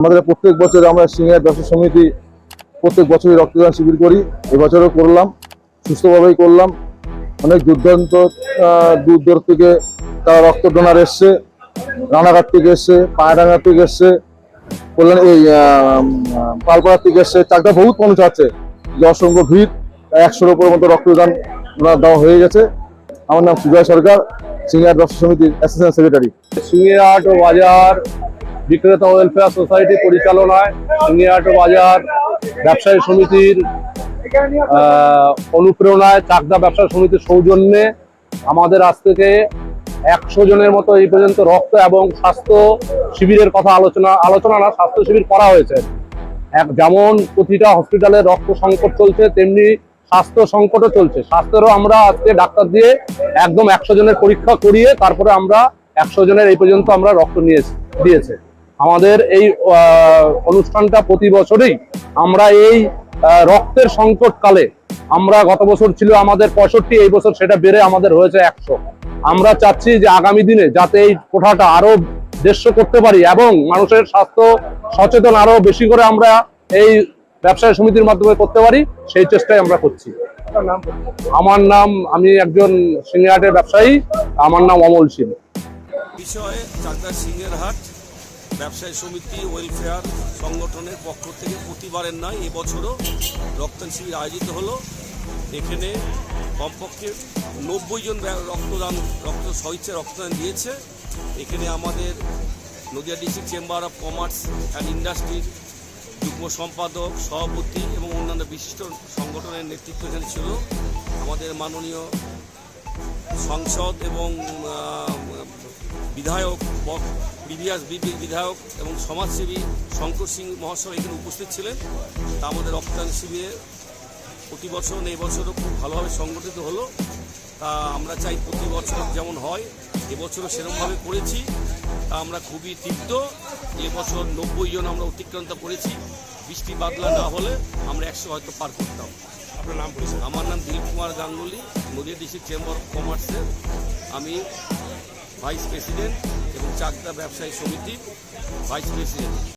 আমাদের প্রত্যেক বছর আমরা সিনিয়র ব্যবসা সমিতি প্রত্যেক বছরই রক্তদান শিবির করি। এবছরও করলাম সুস্থভাবেই করলাম। অনেক দুর্দান্ত দূর দূর থেকে তারা রক্ত ডোনার এসছে রানাঘাট থেকে এসছে পায়রাঙ্গা থেকে এসছে কল্যাণ এই আহ, উম, পালপাড়া থেকে এসছে। চারটা বহুত মানুষ আছে যে অসংখ্য ভিড় একশোর উপর মতো রক্তদান দেওয়া হয়ে গেছে। আমার নাম সুজয় সরকার সিনিয়র ব্যবসা সমিতির অ্যাসিস্ট্যান্ট সেক্রেটারি সিঙ্গিরহাট ও বাজার বিক্রেতা ওয়েলফেয়ার সোসাইটি পরিচালনায় বাজার ব্যবসায়ী সমিতির অনুপ্রেরণায় চাকদা ব্যবসা সমিতির সৌজন্যে আমাদের আজ থেকে একশো জনের মতো এই পর্যন্ত রক্ত এবং স্বাস্থ্য শিবিরের কথা আলোচনা আলোচনা না, স্বাস্থ্য শিবির করা হয়েছে। এক যেমন প্রতিটা হসপিটালে রক্ত সংকট চলছে, তেমনি স্বাস্থ্য সংকটও চলছে। স্বাস্থ্যেরও আমরা আজকে ডাক্তার দিয়ে একদম একশো জনের পরীক্ষা করিয়ে তারপরে আমরা একশো জনের এই পর্যন্ত আমরা রক্ত নিয়েছি দিয়েছে। আমাদের এই অনুষ্ঠানটা প্রতি বছরেই আমরা এই রক্তের সংকটকালে আমরা গত বছর ছিল আমাদের পঁয়ষট্টি, এই বছর সেটা বেড়ে আমাদের হয়েছে একশো। আমরা চাচ্ছি যে আগামী দিনে যাতে এই কোঠাটা আরও দেড়শো করতে পারি এবং মানুষের স্বাস্থ্য সচেতন আরও বেশি করে আমরা এই ব্যবসায় সমিতির মাধ্যমে করতে পারি, সেই চেষ্টাই আমরা করছি। আমার নাম, আমি একজন সিনিয়রের ব্যবসায়ী, আমার নাম অমল সিং বিষয়ে চাকদা সিংহের হাট। ব্যবসায়ী সমিতি ওয়েলফেয়ার সংগঠনের পক্ষ থেকে প্রতিবারের নয় এবছরও রক্তদান শিবির আয়োজিত হলো। এখানে কমপক্ষে নব্বই জন রক্তদান রক্ত স্বইচ্ছে রক্তদান দিয়েছে। এখানে আমাদের Nadia district chamber of commerce and ইন্ডাস্ট্রির যুগ্ম সম্পাদক সভাপতি এবং অন্যান্য বিশিষ্ট সংগঠনের নেতৃত্ব এখানে ছিল। আমাদের মাননীয় সংসদ এবং আহ, বিধায়ক প্রিভিয়াস বিধায়ক এবং সমাজসেবী শঙ্কর সিং মহাশয় এখানে উপস্থিত ছিলেন। তা আমাদের রক্তদান শিবিরে প্রতি বছর এই বছরও খুব ভালোভাবে সংগঠিত হলো। তা আমরা চাই প্রতি বছর যেমন হয় এবছরও সেরকমভাবে করেছি। তা আমরা খুবই তৃপ্ত। এবছর নব্বই জন আমরা অতিক্রান্ত করেছি। বৃষ্টি বাদলা না হলে আমরা একশো হয়তো পার করতাম। আপনার নাম আমার নাম Dilip Kumar Ganguly Nadia district chamber of কমার্সের। আমি ভাইস প্রেসিডেন্ট এবং চাকদা ব্যবসায়ী সমিতি ভাইস প্রেসিডেন্ট।